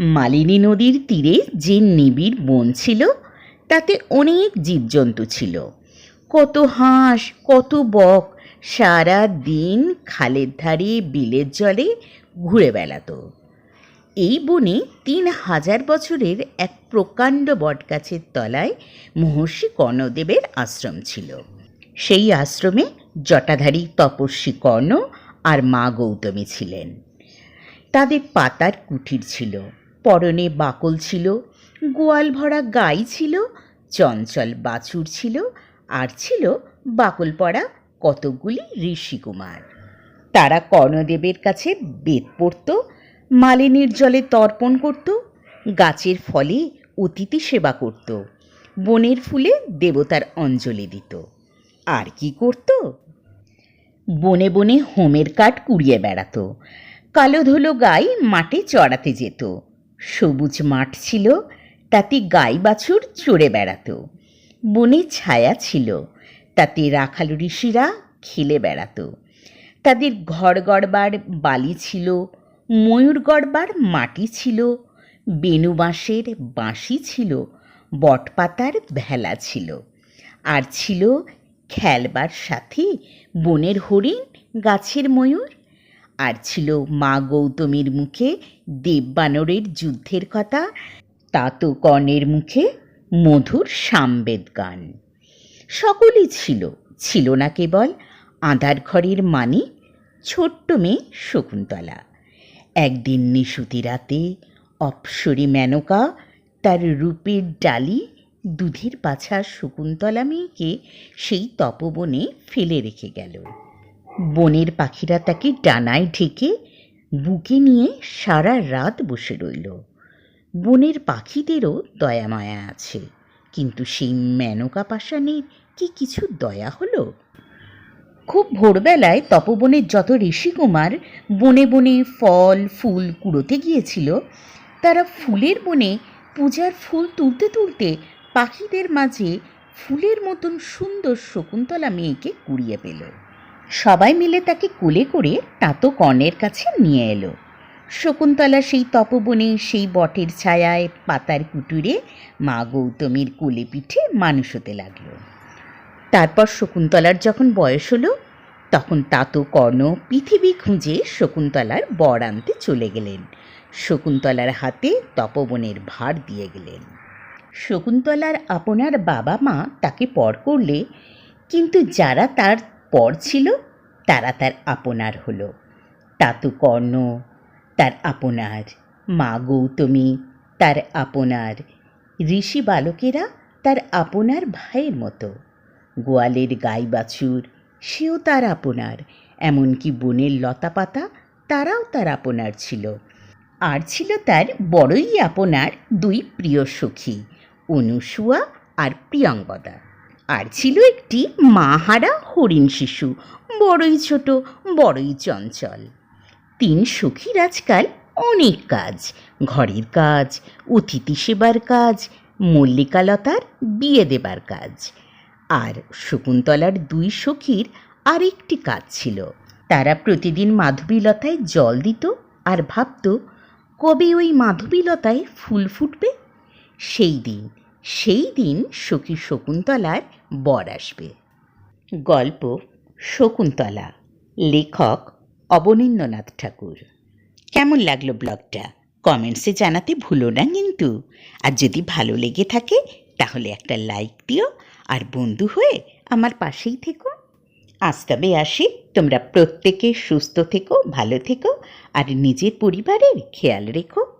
মালিনী নদীর তীরে যে নিবিড় বন ছিল, তাতে অনেক জীবজন্তু ছিল। কত হাঁস, কত বক, সারা দিন খালের ধারে, বিলের জলে ঘুরে বেড়াতো। এই বনে তিন হাজার বছরের এক প্রকাণ্ড বটগাছের তলায় মহর্ষি কর্ণদেবের আশ্রম ছিল। সেই আশ্রমে জটাধারী তপস্বী কর্ণ আর মা গৌতমী ছিলেন। তাদের পাতার কুঠির ছিল। পরনে বাকল ছিল, গোয়াল ভরা গাই ছিল, চঞ্চল বাছুর ছিল, আর ছিল বাকল পড়া কতকগুলি ঋষিকুমার। তারা কর্ণদেবের কাছে বেদ পড়ত, মালিনীর জলে তর্পণ করত, গাছের ফলে অতিথি সেবা করত, বনের ফুলে দেবতার অঞ্জলি দিত। আর কি করত? বনে বনে হোমের কাঠ কুড়িয়ে বেড়াতো, কালো ধুলো গাই মাঠে চড়াতে যেত সবুজ মাঠ ছিল, তাতে গাই বাছুর চড়ে বেড়াতো। বনে ছায়া ছিল, তাতে রাখাল ঋষিরা খেলে বেড়াতো। তাদের ঘর গড়বার বালি ছিল, ময়ূর গড়বার মাটি ছিল, বেনু বাঁশের বাঁশি ছিল, বটপাতার ভেলা ছিল। আর ছিল খেলবার সাথে বনের হরিণ, গাছের ময়ূর আর ছিল মা গৌতমীর মুখে দেববানরের যুদ্ধের কথা তাতো কর্ণের মুখে মধুর সামবেদ গান। সকলই ছিল ছিল না কেবল আঁধার ঘরের মানি, ছোট্ট মেয়ে শকুন্তলা। একদিন নিশুতি রাতে অপসরী মেনকা তার রূপের ডালি দুধের পাছা শকুন্তলা মেয়েকে সেই তপবনে ফেলে রেখে গেল। বনের পাখিরা তাকে ডানায় ঢেকে বুকে নিয়ে সারা রাত বসে রইল। বনের পাখিদেরও দয়া মায়া আছে, কিন্তু সেই মেনকা পাষাণের কি কিছু দয়া হলো? খুব ভোরবেলায় তপবনের যত ঋষিকুমার বনে বনে ফল, ফুল কুড়োতে গিয়েছিল, তারা ফুলের বনে পূজার ফুল তুলতে তুলতে পাখিদের মাঝে ফুলের মতন সুন্দর শকুন্তলা মেয়েকে কুড়িয়ে পেল। সবাই মিলে তাকে কোলে করে তাতো কর্ণের কাছে নিয়ে এলো। শকুন্তলা সেই তপবনে, সেই বটের ছায়ায়, পাতার কুটুরে, মা গৌতমীর কোলে পিঠে মানুষ হতে লাগল। তারপর শকুন্তলার যখন বয়স হলো, তখন তাতো কর্ণ পৃথিবী খুঁজে শকুন্তলার বর আনতে চলে গেলেন। শকুন্তলার হাতে তপবনের ভার দিয়ে গেলেন। শকুন্তলার আপনার বাবা মা তাকে পর করলে, কিন্তু যারা তার পর ছিল, তারা তার আপনার হলো। তাতু কর্ণ, তার আপনার। মা গৌতমী, তার আপনার। ঋষি বালকেরা তার আপনার ভাইয়ের মতো। গোয়ালের গাই বাছুর, সেও তার আপনার। এমনকি বনের লতা পাতা তারাও তার আপনার ছিল। আর ছিল তার বড়ই আপনার দুই প্রিয় সখী, অনুসুয়া আর প্রিয়ঙ্গদা। আর ছিল একটি মাহারা হরিণ শিশু, বড়ই ছোট, বড়ই চঞ্চল। তিন সখীর আজকাল অনেক কাজ, ঘরের কাজ, অতিথি সেবার কাজ, মল্লিকালতার বিয়ে দেবার কাজ। আর শকুন্তলার দুই সখীর আরেকটি কাজ ছিল। তারা প্রতিদিন মাধবীলতায় জল দিত আর ভাবত, কবে ওই মাধবীলতায় ফুল ফুটবে? সেই দিন সেই দিন সখী শকুন্তলার বর আসবে। গল্প শকুন্তলা, লেখক অবনীন্দ্রনাথ ঠাকুর। কেমন লাগল ব্লগটা? কমেন্টসে জানাতে ভুলো না কিন্তু। আর যদি ভালো লেগে থাকে, তাহলে একটা লাইক দিও আর বন্ধু হয়ে আমার পাশেই থেকো। আজ তবে আসি। তোমরা প্রত্যেকে সুস্থ থেকো, ভালো থেকো আর নিজের পরিবারের খেয়াল রেখো।